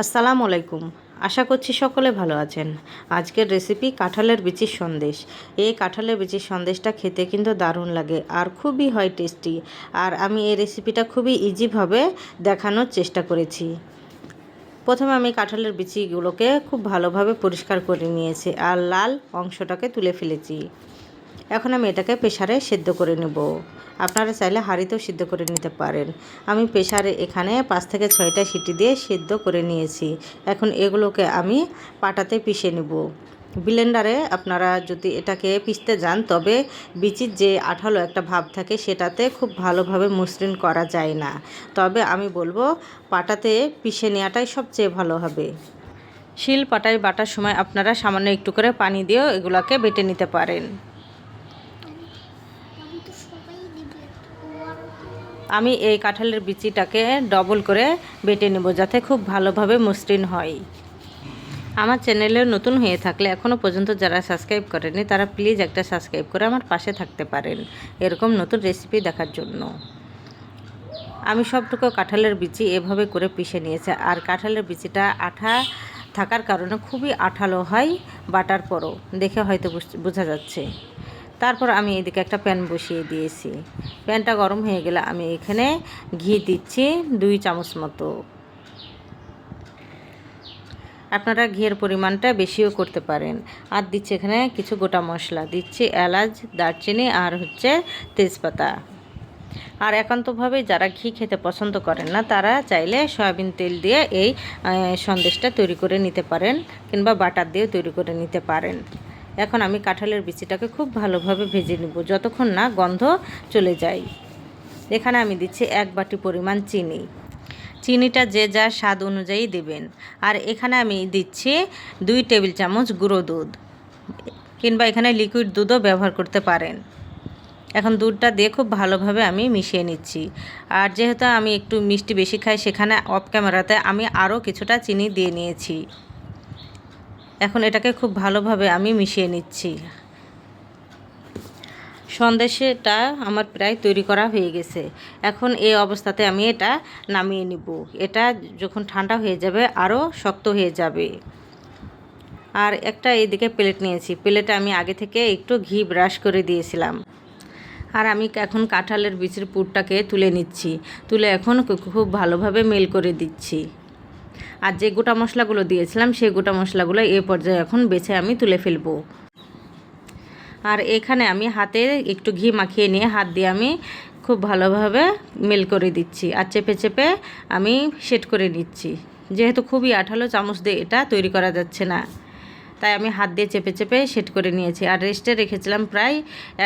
আসসালামু আলাইকুম। আশা করছি সকলে ভালো আছেন। আজকের রেসিপি কাঁঠালের বিচির সন্দেশ। এই কাঁঠালের বিচির সন্দেশটা খেতে কিন্তু দারুণ লাগে আর খুবই হয় টেস্টি আর আমি এই রেসিপিটা খুবই ইজিভাবে দেখানোর চেষ্টা করেছি। প্রথমে আমি কাঁঠালের বিচিগুলোকে খুব ভালোভাবে পরিষ্কার করে নিয়েছি আর লাল অংশটাকে তুলে ফেলেছি। এখন আমি এটাকে প্রেশারে সেদ্ধ করে নেব। আপনারা চাইলে হাঁড়িতেও সিদ্ধ করে নিতে পারেন। আমি প্রেশারে এখানে পাঁচ থেকে ছয়টা সিটি দিয়ে সেদ্ধ করে নিয়েছি। এখন এগুলোকে আমি পাটাতে পিষে নেব। ব্লেন্ডারে আপনারা যদি এটাকে পিষতে যান, তবে বিচির যে আঠালো একটা ভাব থাকে, সেটাতে খুব ভালোভাবে মসৃণ করা যায় না। তবে আমি বলব, পাটাতে পিষে নেওয়াটাই সবচেয়ে ভালো হবে। শিল পাটায় বাটার সময় আপনারা সামান্য একটু করে পানি দিয়েও এগুলোকে বেটে নিতে পারেন আমি তো সবাই দিবে ও আর আমি এই কাঁঠালের বিচিটাকে ডবল করে বেটে নেব যাতে খুব ভালোভাবে মসৃণ হয়। আমার চ্যানেলে নতুন হয়ে থাকলে এখনও পর্যন্ত যারা সাবস্ক্রাইব করেনি তারা প্লিজ একটা সাবস্ক্রাইব করে আমার পাশে থাকতে পারেন এরকম নতুন রেসিপি দেখার জন্য। আমি সবটুকু কাঁঠালের বিচি এভাবে করে পিষে নিয়েছি। আর কাঁঠালের বিচিটা আঠা থাকার কারণে খুবই আঠালো হয় বাটার পরও। দেখে হয়তো বুঝ- যাচ্ছে। তারপর আমি এদিকে একটা প্যান বসিয়ে দিয়েছি। প্যানটা গরম হয়ে গেলে আমি এখানে ঘি দিচ্ছি দুই চামচ মতো। আপনারা ঘিয়ের পরিমাণটা বেশিও করতে পারেন। আর দিচ্ছি এখানে কিছু গোটা মশলা। দিচ্ছি এলাচ, দারচিনি আর হচ্ছে তেজপাতা। আর একান্তভাবে যারা ঘি খেতে পছন্দ করেন না, তারা চাইলে সয়াবিন তেল দিয়ে এই সন্দেশটা তৈরি করে নিতে পারেন কিংবা বাটার দিয়ে তৈরি করে নিতে পারেন। এখন আমি কাঁঠালের বিচিটাকে খুব ভালোভাবে ভেজে নেব। যতক্ষণ না গন্ধ চলে যায়। এখানে আমি দিচ্ছি এক বাটি পরিমাণ চিনি। চিনিটা যে যা স্বাদ অনুযায়ী দেবেন। আর এখানে আমি দিচ্ছি দুই টেবিল চামচ গুঁড়ো দুধ। কিংবা এখানে লিকুইড দুধও ব্যবহার করতে পারেন। এখন দুধটা দিয়ে খুব ভালোভাবে আমি মিশিয়ে নিচ্ছি। আর যেহেতু আমি একটু মিষ্টি বেশি খাই, সেখানে অফ ক্যামেরাতে আমি আরও কিছুটা চিনি দিয়ে নিয়েছি। এখন এটাকে খুব ভালোভাবে আমি মিশিয়ে নিচ্ছি। সন্দেশটা আমার প্রায় তৈরি করা হয়ে গেছে। এখন এই অবস্থাতে আমি এটা নামিয়ে নিব। এটা যখন ঠান্ডা হয়ে যাবে আরও শক্ত হয়ে যাবে। আর একটা এদিকে প্লেট নিয়েছি। প্লেটে আমি আগে থেকে একটু ঘি ব্রাশ করে দিয়েছিলাম। আর আমি এখন কাঁঠালের বীজের পুরটাকে তুলে নিচ্ছি। তুলে এখন খুব ভালোভাবে মেল করে দিচ্ছি। আর যে গোটা মশলাগুলো দিয়েছিলাম, সেই গোটা মশলাগুলো এ পর্যায়ে এখন বেছে আমি তুলে ফেলব। আর এখানে আমি হাতে একটু ঘি মাখিয়ে নিয়ে হাত দিয়ে আমি খুব ভালোভাবে মেল করে দিচ্ছি আর চেপে চেপে আমি সেট করে নিচ্ছি। যেহেতু খুবই আঠালো চামচ দিয়ে এটা তৈরি করা যাচ্ছে না, তাই আমি হাত দিয়ে চেপে চেপে সেট করে নিয়েছি আর রেস্টে রেখেছিলাম প্রায়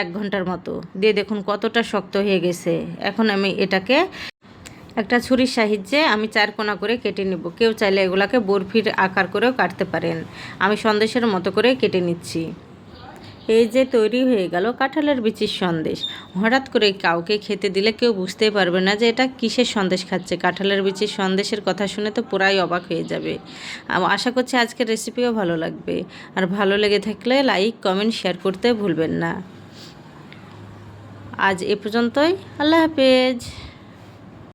এক ঘণ্টার মতো। দিয়ে দেখুন কতটা শক্ত হয়ে গেছে। এখন আমি এটাকে একটা ছুরির সাহায্যে আমি চার কোনা করে কেটে নেব। কেউ চাইলে এগুলাকে বরফির আকার করেও কাটতে পারেন। আমি সন্দেশের মতো করে কেটে নিচ্ছি। এই যে তৈরি হয়ে গেল কাঁঠালের বিচির সন্দেশ। হঠাৎ করে কাউকে খেতে দিলে কেউ বুঝতেই পারবে না যে এটা কিসের সন্দেশ খাচ্ছে। কাঁঠালের বিচির সন্দেশের কথা শুনে তো পুরাই অবাক হয়ে যাবে। আশা করছি আজকের রেসিপিও ভালো লাগবে। আর ভালো লেগে থাকলে লাইক কমেন্ট শেয়ার করতে ভুলবেন না। আজ এ পর্যন্তই। আল্লাহ হাফেজ।